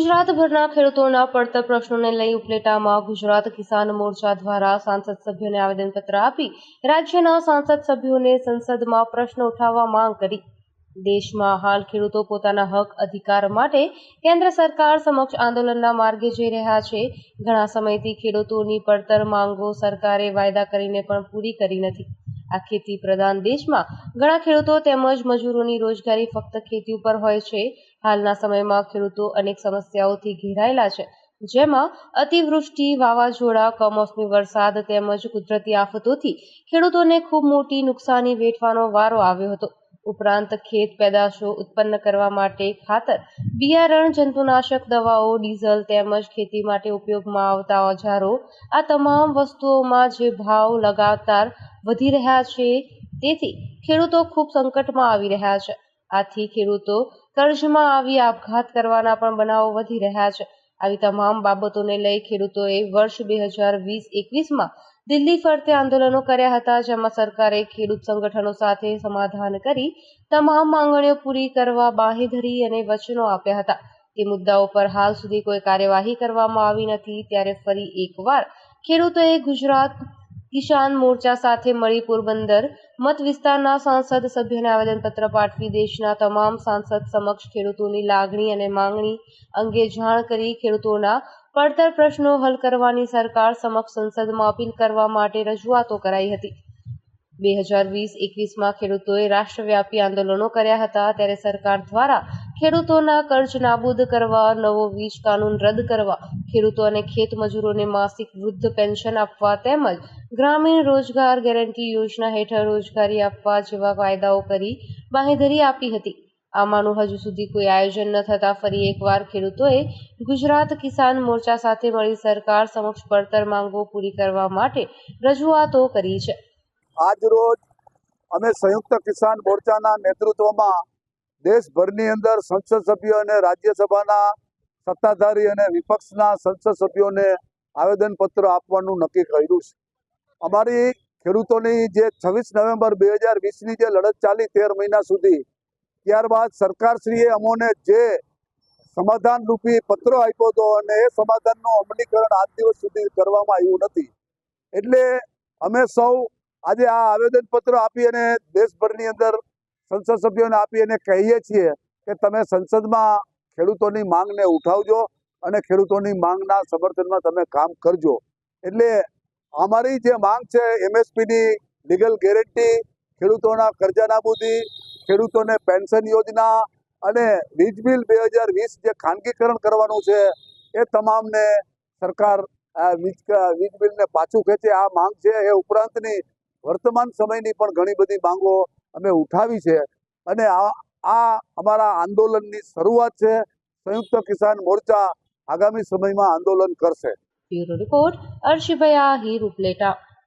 ગુજરાતભરના ખેડૂતોના પડતર પ્રશ્નોને લઈ ઉપલેટામાં ગુજરાત કિસાન મોરચા દ્વારા સાંસદ સભ્યોને આવેદનપત્ર આપી રાજ્યના સાંસદ સભ્યોને સંસદમાં પ્રશ્ન ઉઠાવવા માંગ કરી. દેશમાં હાલ ખેડૂતો પોતાના હક, અધિકાર માટે કેન્દ્ર સરકાર સમક્ષ આંદોલનના માર્ગે જઈ રહ્યા છે. ઘણા સમયથી ખેડૂતોની પડતર માંગો સરકારે વાયદા કરીને પણ પૂરી કરી નથી. આ ખેતી પ્રધાન દેશમાં ઘણા ખેડૂતો તેમજ મજૂરોની રોજગારી ફક્ત ખેતી ઉપર હોય છે. હાલના સમયમાં ખેડૂતો અનેક સમસ્યાઓથી ઘેરાયેલા છે, જેમાં અતિવૃષ્ટિ, વાવાઝોડા, કમોસમી વરસાદ તેમજ કુદરતી આફતોથી ખેડૂતોને ખૂબ મોટી નુકસાની વેઠવાનો વારો આવ્યો હતો. ઉપરાંત ખેત પેદાશો ઉત્પન્ન કરવા માટે ખાતર, બિયારણ, જંતુનાશક દવાઓ, ડીઝલ તેમજ ખેતી માટે ઉપયોગમાં આવતા ઓજારો, આ તમામ વસ્તુઓમાં જે ભાવ લગાતાર વધી રહ્યા છે. તેથી ખેડૂતો ખૂબ સંકટમાં આવી રહ્યા છે. આથી ખેડૂતો કર્જમાં આવી આપઘાત કરવાના પણ બનાવો વધી રહ્યા છે. આવી તમામ બાબતોને લઈ ખેડૂતોએ વર્ષ બે હજાર વીસ એકવીસમાં દિલ્હી ફરતે આંદોલનો કર્યા હતા, જેમાં સરકારે ખેડૂત સંગઠનો સાથે સમાધાન કરી તમામ માંગણીઓ પૂરી કરવા બાંહેધરી અને વચનો આપ્યા હતા. તે મુદ્દાઓ પર હાલ સુધી કોઈ કાર્યવાહી કરવામાં આવી નથી. ત્યારે ફરી એકવાર ખેડૂતોએ ગુજરાત કિસાન મોરચા સાથે મળી પોરબંદર. મત વિસ્તારના સાંસદ સભ્યને આવેદનપત્ર પાઠવી દેશના તમામ સાંસદ સમક્ષ ખેડૂતોની લાગણી અને માંગણી અંગે જાણ કરી ખેડૂતોના પડતર પ્રશ્નો હલ કરવાની સરકાર સમક્ષ સંસદમાં અપીલ કરવા માટે રજૂઆતો કરાઈ હતી. બે હજાર વીસ એકવીસમાં ખેડૂતોએ રાષ્ટ્રવ્યાપી આંદોલનો કર્યા હતા ત્યારે સરકાર દ્વારા ખેડૂતોના કર્જ નાબૂદ કરવા, નવો વીજ કાનૂન રદ કરવા ખેડૂતો અને ખેત મજૂરોને માસિક વૃદ્ધ પેન્શન આપવા તેમજ ગ્રામીણ રોજગાર ગેરંટી યોજના હેઠળ રોજગારી આપવા જેવા કાયદાઓ કરી બાંહેધરી આપી હતી. આમાંનું હજુ સુધી કોઈ આયોજન ન થતાં ફરી એકવાર ખેડૂતોએ ગુજરાત કિસાન મોરચા સાથે મળી સરકાર સમક્ષ પડતર માંગો પૂરી કરવા માટે રજૂઆતો કરી છે. આજ રોજ અમે સંયુક્ત કિસાન મોરચાના નેતૃત્વમાં દેશભરની અંદર સંસદ સભ્યો અને રાજ્યસભાના સત્તાધારી અને વિપક્ષના સંસદ સભ્યોને આવેદનપત્ર આપવાનું નક્કી કર્યું છે. અમારી ખેડૂતોની જે છવ્વીસ નવેમ્બર બે હજાર વીસની જે લડત ચાલી તેર મહિના સુધી, ત્યારબાદ સરકારશ્રીએ અમોને જે સમાધાન રૂપી પત્ર આપ્યો હતો અને એ સમાધાનનું અમલીકરણ આજ દિવસ સુધી કરવામાં આવ્યું નથી. એટલે અમે સૌ આજે આ આવેદનપત્ર આપી અને દેશભરની અંદર સંસદ સભ્યોને આપી અને કહીએ છીએ કે તમે સંસદમાં ખેડૂતોની માંગને ઉઠાવજો અને ખેડૂતોની માંગના સમર્થનમાં તમે કામ કરજો. એટલે અમારી જે માંગ છે એમએસપીની લીગલ ગેરંટી ખેડૂતોના કરજા નાબૂદી ખેડૂતોને પેન્શન યોજના અને વીજ બિલ બે હજાર વીસ જે ખાનગીકરણ કરવાનું છે, એ તમામને સરકાર વીજ વીજ બિલને પાછું ખેંચે. આ માંગ છે એ ઉપરાંતની વર્તમાન સમયની પણ ઘણી બધી માંગો અમે ઉઠાવી છે. અને આ આ અમારા આંદોલનની શરૂઆત છે. સંયુક્ત કિસાન મોરચા આગામી સમયમાં આંદોલન કરશે. રિપોર્ટ અર્શિભાઈ આહિર ઉપલેટા.